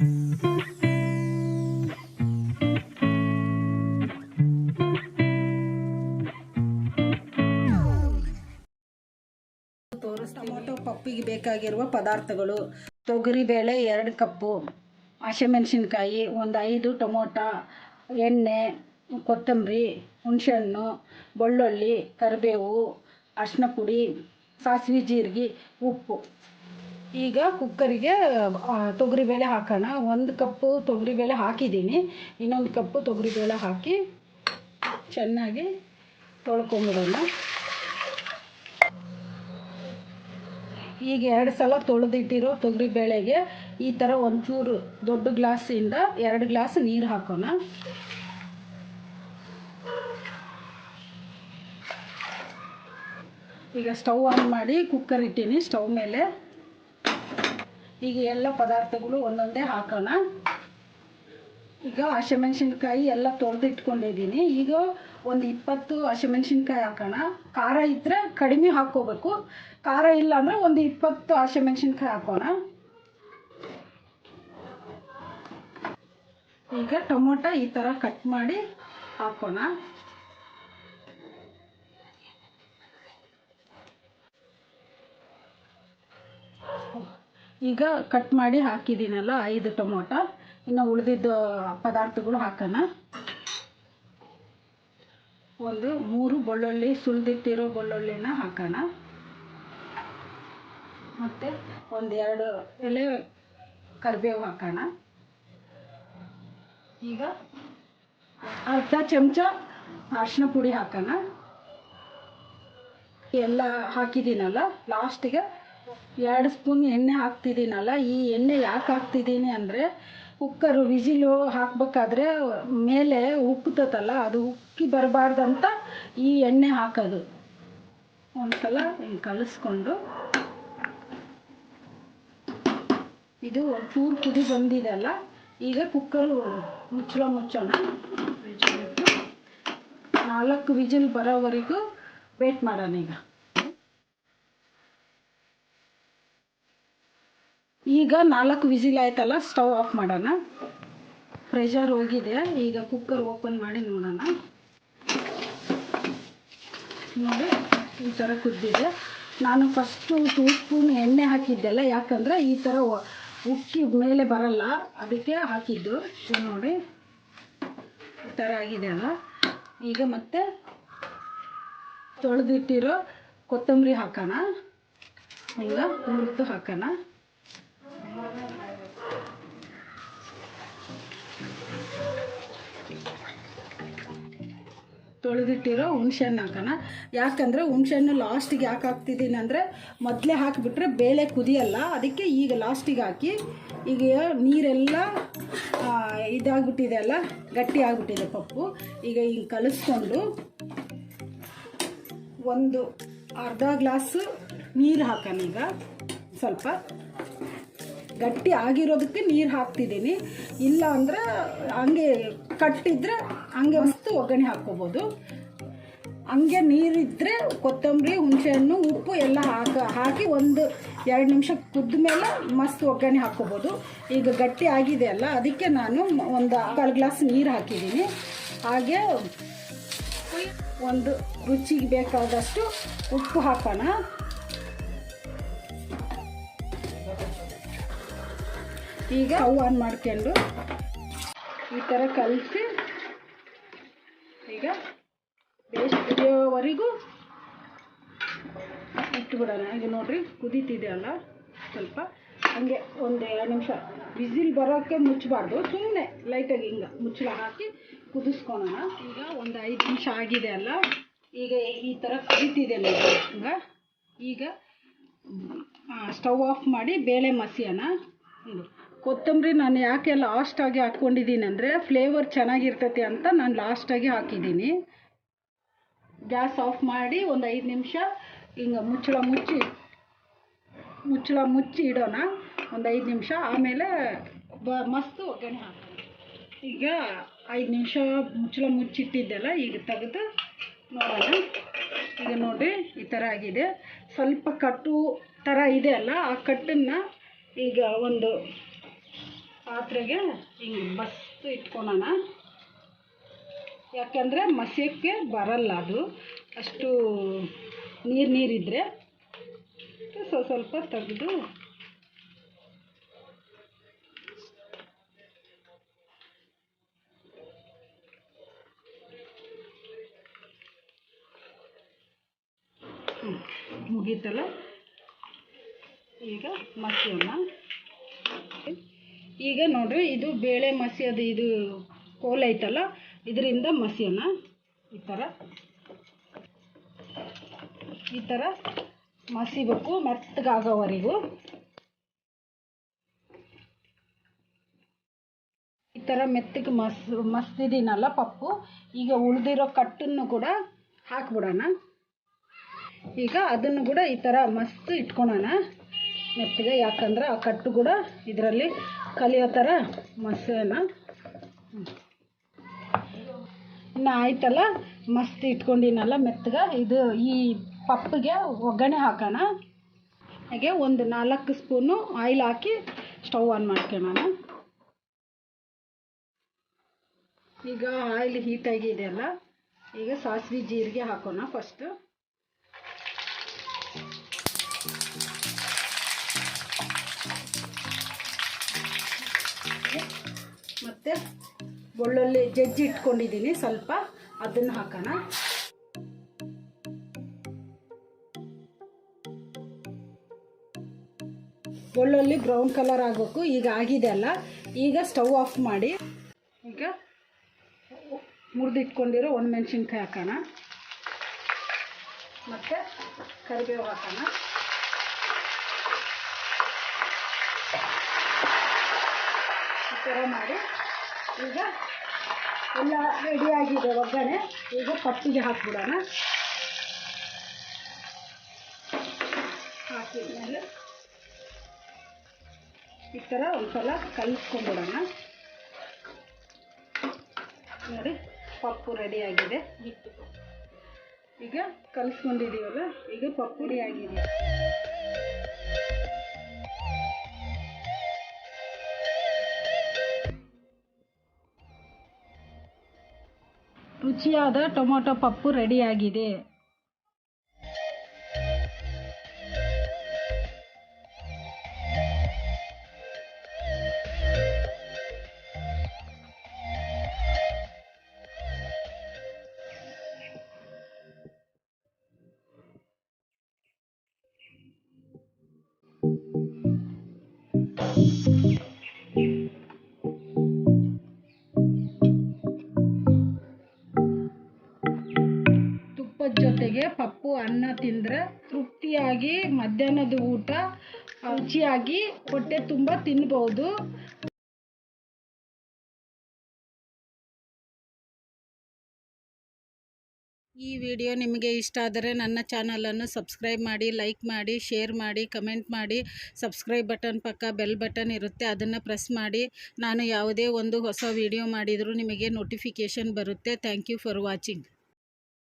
Tomato ಪಪ್ಪಿಗೆ ಬೇಕಾಗಿರುವ ಪದಾರ್ಥಗಳು. ತೊಗರಿಬೇಳೆ ಎರಡು ಕಪ್ಪು. ಹಸಿಮೆಣಸಿನ್ಕಾಯಿ ಒಂದು ಐದು, ಟೊಮೊಟೊ, ಎಣ್ಣೆ, ಕೊತ್ತಂಬರಿ, ಹುಣಸೆಹಣ್ಣು, ಬೆಳ್ಳುಳ್ಳಿ, ಕರಿಬೇವು ಅರಿಶಿನ ಪುಡಿ, ಸಾಸಿವೆ ಜೀರಿಗೆ, ಉಪ್ಪು. ಈಗ ಕುಕ್ಕರಿಗೆ ತೊಗರಿಬೇಳೆ ಹಾಕೋಣ. ಒಂದು ಕಪ್ಪು ತೊಗರಿಬೇಳೆ ಹಾಕಿದ್ದೀನಿ. ಇನ್ನೊಂದು ಕಪ್ಪು ತೊಗರಿಬೇಳೆ ಹಾಕಿ ಚೆನ್ನಾಗಿ ತೊಳ್ಕೊಂಬಿಡೋಣ. ಈಗ ಎರಡು ಸಲ ತೊಳೆದಿಟ್ಟಿರೋ ತೊಗರಿಬೇಳೆಗೆ ಈ ಥರ ಒಂಚೂರು ದೊಡ್ಡ ಗ್ಲಾಸಿಂದ ಎರಡು ಗ್ಲಾಸ್ ನೀರು ಹಾಕೋಣ. ಈಗ ಸ್ಟವ್ ಆನ್ ಮಾಡಿ ಕುಕ್ಕರ್ ಇಟ್ಟೀನಿ. ಸ್ಟವ್ ಮೇಲೆ ಈಗ ಎಲ್ಲ ಪದಾರ್ಥಗಳು ಒಂದೊಂದೇ ಹಾಕೋಣ. ಈಗ ಹಸಿಮೆಣ್ಸಿನ್ಕಾಯಿ ಎಲ್ಲ ತೊಳೆದು ಇಟ್ಕೊಂಡಿದ್ದೀನಿ ಈಗ ಒಂದು ಇಪ್ಪತ್ತು ಹಸಿಮೆಣ್ಸಿನ್ಕಾಯಿ ಹಾಕೋಣ. ಖಾರ ಇದ್ದರೆ ಕಡಿಮೆ ಹಾಕ್ಕೋಬೇಕು. ಖಾರ ಇಲ್ಲ ಅಂದರೆ ಒಂದು ಇಪ್ಪತ್ತು ಹಸಿಮೆಣ್ಸಿನ್ಕಾಯಿ ಹಾಕೋಣ. ಈಗ ಟೊಮೊಟೊ ಈ ಥರ ಕಟ್ ಮಾಡಿ ಹಾಕೋಣ. ಈಗ ಕಟ್ ಮಾಡಿ ಹಾಕಿದ್ದೀನಲ್ಲ, ಐದು ಟೊಮೊಟೊ. ಇನ್ನು ಉಳಿದಿದ್ದು ಪದಾರ್ಥಗಳು ಹಾಕೋಣ. ಒಂದು ಮೂರು ಬೆಳ್ಳುಳ್ಳಿ, ಸುಲಿದಿಟ್ಟಿರೋ ಬೆಳ್ಳುಳ್ಳಿನ ಹಾಕೋಣ. ಮತ್ತು ಒಂದೆರಡು ಎಲೆ ಕರಿಬೇವು ಹಾಕೋಣ. ಈಗ ಅರ್ಧ ಚಮಚ ಅರಿಶಿನ ಪುಡಿ ಹಾಕೋಣ. ಎಲ್ಲ ಹಾಕಿದ್ದೀನಲ್ಲ ಲಾಸ್ಟಿಗೆ ಎರಡು ಸ್ಪೂನ್ ಎಣ್ಣೆ ಹಾಕ್ತಿದ್ದೀನಲ್ಲ, ಈ ಎಣ್ಣೆ ಯಾಕೆ ಹಾಕ್ತಿದ್ದೀನಿ ಅಂದರೆ ಕುಕ್ಕರು ವಿಜಿಲು ಹಾಕ್ಬೇಕಾದ್ರೆ ಮೇಲೆ ಉಕ್ಕುತ್ತಲ್ಲ ಅದು ಉಕ್ಕಿ ಬರಬಾರ್ದಂತ ಈ ಎಣ್ಣೆ ಹಾಕೋದು. ಒಂದ್ಸಲ ಹಿಂಗೆ ಕಲಿಸ್ಕೊಂಡು. ಇದು ಚೂರು ಕುದಿ ಬಂದಿದೆಲ್ಲ ಈಗ ಕುಕ್ಕರು ಮುಚ್ಚಳ ಮುಚ್ಚೋಣ. ನಾಲ್ಕು ವಿಜಿಲ್ ಬರೋವರೆಗೂ ವೇಟ್ ಮಾಡೋಣ ಈಗ. ಈಗ ನಾಲ್ಕು ವಿಸಿಲ್ ಆಯ್ತಲ್ಲ, ಸ್ಟವ್ ಆಫ್ ಮಾಡೋಣ. ಪ್ರೆಷರ್ ಹೋಗಿದೆ, ಈಗ ಕುಕ್ಕರ್ ಓಪನ್ ಮಾಡಿ ನೋಡೋಣ. ನೋಡಿ, ಈ ಥರ ಕುದ್ದಿದೆ. ನಾನು ಫಸ್ಟು ಟೂ ಸ್ಪೂನ್ ಎಣ್ಣೆ ಹಾಕಿದ್ದೆಲ್ಲ, ಯಾಕಂದರೆ ಈ ಥರ ಉಕ್ಕಿ ಮೇಲೆ ಬರಲ್ಲ, ಅದಕ್ಕೆ ಹಾಕಿದ್ದು. ನೋಡಿ, ಈ ಥರ ಆಗಿದೆ ಅಲ್ಲ. ಈಗ ಮತ್ತೆ ತೊಳೆದಿಟ್ಟಿರೋ ಕೊತ್ತಂಬರಿ ಹಾಕೋಣ. ಈಗ ಹುರಿದು ಹಾಕೋಣ. ತೊಳೆದಿಟ್ಟಿರೋ ಹುಣ್ಸೆಹಣ್ಣು ಹಾಕೋಣ. ಯಾಕಂದರೆ ಹುಣ್ಸೆಹಣ್ಣು ಲಾಸ್ಟಿಗೆ ಯಾಕೆ ಹಾಕ್ತಿದ್ದೀನಿ ಅಂದರೆ ಮೊದಲೇ ಹಾಕಿಬಿಟ್ರೆ ಬೇಳೆ ಕುದಿಯಲ್ಲ, ಅದಕ್ಕೆ ಈಗ ಲಾಸ್ಟಿಗೆ ಹಾಕಿ ಈಗ ನೀರೆಲ್ಲ ಇದಾಗ್ಬಿಟ್ಟಿದೆ ಅಲ್ಲ, ಗಟ್ಟಿ ಆಗಿಬಿಟ್ಟಿದೆ ಪಪ್ಪು. ಈಗ ಹಿಂಗೆ ಕಲಿಸ್ಕೊಂಡು ಒಂದು ಅರ್ಧ ಗ್ಲಾಸು ನೀರು ಹಾಕೋಣ ಈಗ ಸ್ವಲ್ಪ. ಗಟ್ಟಿ ಆಗಿರೋದಕ್ಕೆ ನೀರು ಹಾಕ್ತಿದ್ದೀನಿ. ಇಲ್ಲ ಅಂದರೆ ಹಂಗೆ ಕಟ್ಟಿದ್ರೆ ಹಂಗೆ ಮಸ್ತು ಒಗ್ಗರಣೆ ಹಾಕ್ಕೋಬೋದು. ಹಂಗೆ ನೀರಿದ್ದರೆ ಕೊತ್ತಂಬರಿ, ಹುಣಸೆಹಣ್ಣು, ಉಪ್ಪು ಎಲ್ಲ ಹಾಕ, ಹಾಕಿ ಒಂದು ಎರಡು ನಿಮಿಷ ಕುದ್ದ ಮೇಲೆ ಮಸ್ತ್ ಒಗ್ಗರಣೆ ಹಾಕ್ಕೋಬೋದು. ಈಗ ಗಟ್ಟಿ ಆಗಿದೆ ಅಲ್ಲ, ಅದಕ್ಕೆ ನಾನು ಒಂದು ಕಾಲು ಗ್ಲಾಸ್ ನೀರು ಹಾಕಿದ್ದೀನಿ. ಹಾಗೆ ಒಂದು ರುಚಿಗೆ ಬೇಕಾದಷ್ಟು ಉಪ್ಪು ಹಾಕೋಣ. ಈಗ ಸ್ಟವ್ ಆನ್ ಮಾಡ್ಕೊಂಡು ಈ ಥರ ಕಲಸಿ ಈಗ ಬೇಸ್ ಕುದಿಯೋವರೆಗೂ ಇಟ್ಬಿಡೋಣ ಈಗ ನೋಡಿರಿ, ಕುದೀತಿದೆ ಅಲ್ಲ, ಸ್ವಲ್ಪ. ಹಂಗೆ ಒಂದು ಎರಡು ನಿಮಿಷ. ವಿಸಿಲ್ ಬರೋಕ್ಕೆ ಮುಚ್ಚಬಾರ್ದು. ಸುಮ್ಮನೆ ಲೈಟಾಗಿ ಹಿಂಗೆ ಮುಚ್ಚಳ ಹಾಕಿ ಕುದಿಸ್ಕೊಳೋಣ. ಈಗ ಒಂದು ಐದು ನಿಮಿಷ ಆಗಿದೆ ಅಲ್ಲ. ಈಗ ಈ ಥರ ಕುದೀತಿದೆ ನೋಡಿ. ಈಗ ಈಗ ಸ್ಟವ್ ಆಫ್ ಮಾಡಿ ಬೇಳೆ ಮಸಿಯೋಣ. ಕೊತ್ತಂಬರಿ ನಾನು ಯಾಕೆ ಲಾಸ್ಟಾಗಿ ಹಾಕ್ಕೊಂಡಿದ್ದೀನಿ ಅಂದರೆ ಫ್ಲೇವರ್ ಚೆನ್ನಾಗಿರ್ತೈತೆ ಅಂತ ನಾನು ಲಾಸ್ಟಾಗಿ ಹಾಕಿದ್ದೀನಿ. ಗ್ಯಾಸ್ ಆಫ್ ಮಾಡಿ ಒಂದು ಐದು ನಿಮಿಷ ಹಿಂಗೆ ಮುಚ್ಚಳ ಮುಚ್ಚಿ ಮುಚ್ಚಳ ಮುಚ್ಚಿ ಇಡೋಣ. ಒಂದು ಐದು ನಿಮಿಷ ಆಮೇಲೆ ಬ ಮಸ್ತು ಒಗ್ಗರಣೆ ಹಾಕೋಣ ಈಗ ಐದು ನಿಮಿಷ ಮುಚ್ಚಳ ಮುಚ್ಚಿಟ್ಟಿದ್ದೆಲ್ಲ ಈಗ ತೆಗೆದು ನೋಡೋಣ. ಈಗ ನೋಡಿರಿ ಈ ಥರ ಆಗಿದೆ. ಸ್ವಲ್ಪ ಕಟ್ಟು ಥರ ಇದೆ ಅಲ್ಲ, ಆ ಕಟ್ಟನ್ನು ಈಗ ಒಂದು ಪಾತ್ರೆಗೆ ಹಿಂಗೆ ಬಸ್ಸು ಇಟ್ಕೊಳೋಣ. ಯಾಕಂದರೆ ಮಸಿಯೋಕ್ಕೆ ಬರಲ್ಲ ಅದು. ಅಷ್ಟು ನೀರು ನೀರಿದ್ದರೆ ಸ್ವಲ್ಪ ಸ್ವಲ್ಪ ತೆಗೆದು ಮುಗೀತಲ್ಲ? ಈಗ ಮಸಿಯೋಣ ಈಗ ನೋಡ್ರಿ, ಇದು ಬೇಳೆ ಮಸಿಯೋದು ಇದು ಕೋಲ್ ಐತಲ್ಲ, ಇದರಿಂದ ಮಸಿಯೋಣ ಈ ಥರ ಈ ಥರ ಮಸಿಬೇಕು ಮೆತ್ತಗಾಗೋವರೆಗೂ. ಈ ಥರ ಮೆತ್ತಗೆ ಮಸ್ ಮಸ್ತಿದ್ದೀನಲ್ಲ ಪಪ್ಪು, ಈಗ ಉಳಿದಿರೋ ಕಟ್ಟನ್ನು ಕೂಡ ಹಾಕ್ಬಿಡೋಣ. ಈಗ ಅದನ್ನು ಕೂಡ ಈ ಥರ ಮಸ್ತ್ ಇಟ್ಕೊಳೋಣ. ಮೆತ್ತಗೆ, ಯಾಕಂದ್ರೆ ಆ ಕಟ್ಟು ಕೂಡ ಇದರಲ್ಲಿ ಕಲಿಯೋ ಥರ ಮಸೇನ. ಇನ್ನು ಆಯ್ತಲ್ಲ, ಮಸ್ತ್ ಇಟ್ಕೊಂಡಿನಲ್ಲ ಮೆತ್ತಗೆ. ಇದು ಈ ಪಪ್ಪಿಗೆ ಒಗ್ಗರಣೆ ಹಾಕೋಣ. ಹಾಗೆ ಒಂದು ನಾಲ್ಕು ಸ್ಪೂನು ಆಯಿಲ್ ಹಾಕಿ ಸ್ಟವ್ ಆನ್ ಮಾಡ್ಕೊಳ್ಳೋಣ. ಈಗ ಆಯಿಲ್ ಹೀಟ್ ಆಗಿದೆಯಲ್ಲ ಈಗ ಸಾಸಿವೆ ಜೀರಿಗೆ ಹಾಕೋಣ ಫಸ್ಟು ಮತ್ತು ಒಳ್ಳೊಳ್ಳೆ ಜಜ್ಜಿ ಇಟ್ಕೊಂಡಿದ್ದೀನಿ. ಸ್ವಲ್ಪ ಅದನ್ನು ಹಾಕೋಣ. ಒಳ್ಳೊಳ್ಳೆ ಬ್ರೌನ್ ಕಲರ್ ಆಗಬೇಕು. ಈಗ ಆಗಿದೆ ಅಲ್ಲ. ಈಗ ಸ್ಟವ್ ಆಫ್ ಮಾಡಿ. ಈಗ ಮುರಿದಿಟ್ಕೊಂಡಿರೋ ಒಣಮೆಣ್ಸಿನ್ಕಾಯಿ ಹಾಕೋಣ. ಮತ್ತು ಕರಿಬೇವು ಹಾಕೋಣ. ಈ ಥರ ಮಾಡಿ. ಈಗ ಎಲ್ಲ ರೆಡಿಯಾಗಿದೆ ಒಗ್ಗರಣೆ. ಈಗ ಪಪ್ಪಿಗೆ ಹಾಕ್ಬಿಡೋಣ. ಹಾಕಿದ್ಮೇಲೆ ಈ ಥರ ಒಂದು ಸಲ ಕಲಿಸ್ಕೊಂಡ್ಬಿಡೋಣ. ನೋಡಿ, ಪಪ್ಪು ರೆಡಿಯಾಗಿದೆ ಈಗ ಕಲಿಸ್ಕೊಂಡಿದ್ದೀವಲ್ಲ, ಈಗ ಪಪ್ಪು ರೆಡಿಯಾಗಿದೆ ರುಚಿಯಾದ ಟೊಮೊಟೊ ಪಪ್ಪು ರೆಡಿಯಾಗಿದೆ ತುಪ್ಪದ ಜೊತೆಗೆ ಪಪ್ಪು ಅನ್ನ ತಿಂದರೆ ತೃಪ್ತಿಯಾಗಿ ಮಧ್ಯಾಹ್ನದ ಊಟ, ರುಚಿಯಾಗಿ ಹೊಟ್ಟೆ ತುಂಬ ತಿನ್ಬೋದು. ಈ ವಿಡಿಯೋ ನಿಮಗೆ ಇಷ್ಟ ಆದರೆ ನನ್ನ ಚಾನಲನ್ನು ಸಬ್ಸ್ಕ್ರೈಬ್ ಮಾಡಿ, ಲೈಕ್ ಮಾಡಿ, ಶೇರ್ ಮಾಡಿ, ಕಮೆಂಟ್ ಮಾಡಿ. ಸಬ್ಸ್ಕ್ರೈಬ್ ಬಟನ್ ಪಕ್ಕ ಬೆಲ್ ಬಟನ್ ಇರುತ್ತೆ, ಅದನ್ನು ಪ್ರೆಸ್ ಮಾಡಿ. ನಾನು ಯಾವುದೇ ಒಂದು ಹೊಸ ವಿಡಿಯೋ ಮಾಡಿದರೂ ನಿಮಗೆ ನೋಟಿಫಿಕೇಷನ್ ಬರುತ್ತೆ. Thank you for watching.